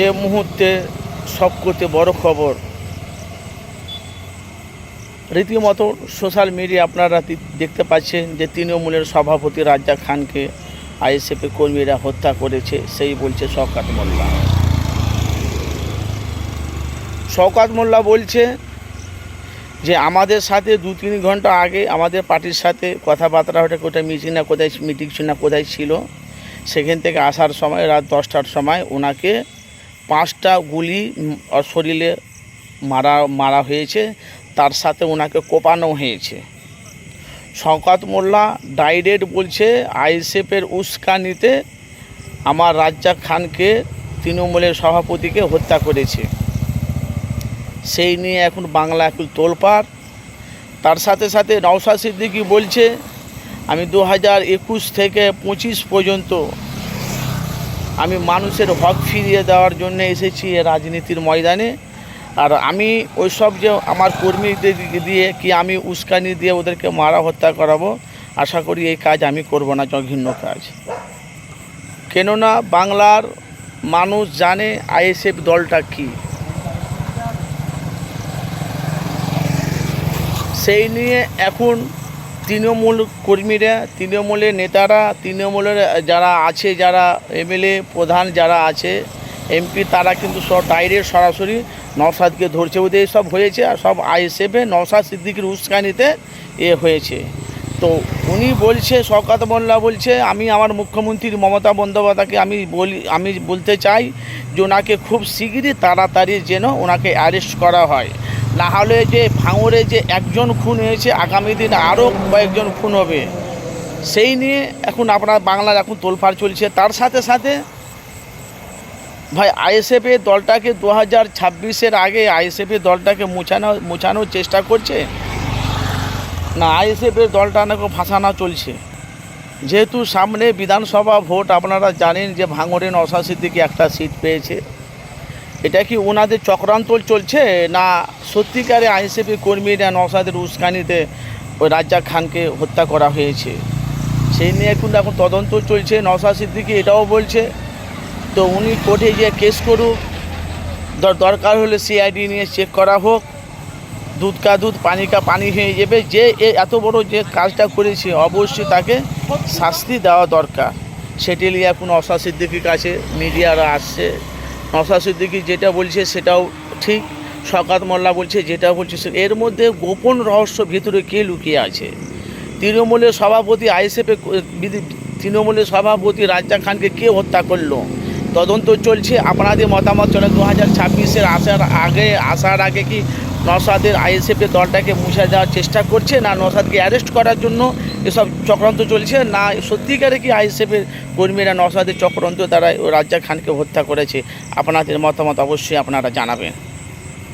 এ মুহূর্তে সবকতে বড় খবর। রীতিমতো সোশ্যাল মিডিয়া আপনারা দেখতে পাচ্ছেন যে তৃণমূলের সভাপতি রাজ্জাক খানকে আইএসএফের কর্মীরা হত্যা করেছে, সেই বলছে শওকাত মোল্লা। শওকাত মোল্লা বলছে যে, আমাদের সাথে দু তিন ঘণ্টা আগে আমাদের পার্টির সাথে কথাবার্তা ওটা কোথায় মিটিং না কোথায় মিটিং না কোথায় ছিল, সেখান থেকে আসার সময় রাত দশটার সময় ওনাকে পাঁচটা গুলি শরীরে মারা মারা হয়েছে। তার সাথে ওনাকে কোপানো হয়েছে। শওকাত মোল্লা ডাইরেক্ট বলছে, আইএসএফের উস্কানিতে আমার রাজ্জাক খানকে তৃণমূলের সভাপতিকে হত্যা করেছে। সেই নিয়ে এখন বাংলা এখন তোলপাড়। তার সাথে সাথে নওশাদ সিদ্দিকি বলছে, আমি দু হাজার একুশ থেকে পঁচিশ পর্যন্ত আমি মানুষের হক ফিরিয়ে দেওয়ার জন্য এসেছি রাজনীতির ময়দানে। আর আমি ওই সব যে আমার কর্মীদের দিয়ে কি আমি উস্কানি দিয়ে ওদেরকে মারা হত্যা করাবো, আশা করি এই কাজ আমি করব না, জঘন্য কাজ। কেননা বাংলার মানুষ জানে আইএসএফ দলটা কী। সেই নিয়ে এখন তৃণমূল কর্মীরা, তৃণমূলের নেতারা, তৃণমূলের যারা আছে, যারা এমএলএ প্রধান যারা আছে, এমপি তারা কিন্তু সব ডাইরেক্ট সরাসরি নওসাদকে ধরছে। ওদের সব হয়েছে আর সব আইএসএফে নওসাদ সিদ্দিকির উস্কানিতে এ হয়েছে। তো উনি বলছে, শওকাত মোল্লা বলছে, আমি আমার মুখ্যমন্ত্রী মমতা বন্দ্যোপাধ্যায়কে আমি বলি, আমি বলতে চাই যে ওনাকে খুব শিগগিরই তাড়াতাড়ি যেন ওনাকে অ্যারেস্ট করা হয়। না হলে যে ভাঙড়ে যে একজন খুন হয়েছে, আগামী দিন আরও কয়েকজন খুন হবে। সেই নিয়ে এখন আপনার বাংলার এখন তোলফাড় চলছে। তার সাথে সাথে ভাই আইএসএফের দলটাকে দু হাজার ছাব্বিশের আগে আইএসএফের দলটাকে মুছানো, মুছানোর চেষ্টা করছে। না আইএসএফের দলটা নাকি ফাঁসানো চলছে। যেহেতু সামনে বিধানসভা ভোট, আপনারা জানেন যে ভাঙড়ে নশা সিদ্দিকি একটা সিট পেয়েছে। এটা কি ওনাদের চক্রান্ত চলছে না সত্যিকারে আইএসএফের কর্মীরা নওসাদের উস্কানিতে ওই রাজ্জাক খানকে হত্যা করা হয়েছে? সেই নিয়ে এখন এখন তদন্ত চলছে নওসা সিদ্দিকি এটাও বলছে। তো উনি কোর্টে গিয়ে কেস করুক দরকার হলে সিআইডি নিয়ে চেক করা হোক, দুধ কা দুধ, পানি কা পানি হয়ে যাবে। যে এত বড় যে কাজটা করেছে, অবশ্যই তাকে শাস্তি দেওয়া দরকার। সেটি নিয়ে এখন অসা সিদ্দিকির কাছে মিডিয়ারা আসছে। নসা সিদ্দিকি যেটা বলছে সেটাও ঠিক শকাত মোল্লা বলছে যেটা বলছে এর মধ্যে গোপন রহস্য ভিতরে কে লুকিয়ে আছে? তৃণমূলের সভাপতি আইএসএফে তৃণমূলের সভাপতি রাজ্জাক খানকে কে হত্যা করল? তদন্ত চলছে, আপনাদের মতামত চলে। দু হাজার ছাব্বিশের আসার আগে আসার আগে কি নসাদের আইএসএফের দলটাকে মুছে দেওয়ার চেষ্টা করছে না নসাদকে অ্যারেস্ট করার জন্য এসব চক্রান্ত চলছে। না, সত্যিকারে কি আইএসএফের কর্মীরা নসাদের চক্রান্ত দ্বারা রাজ্জাক খানকে হত্যা করেছে? আপনাদের মতামত অবশ্যই আপনারা জানাবেন।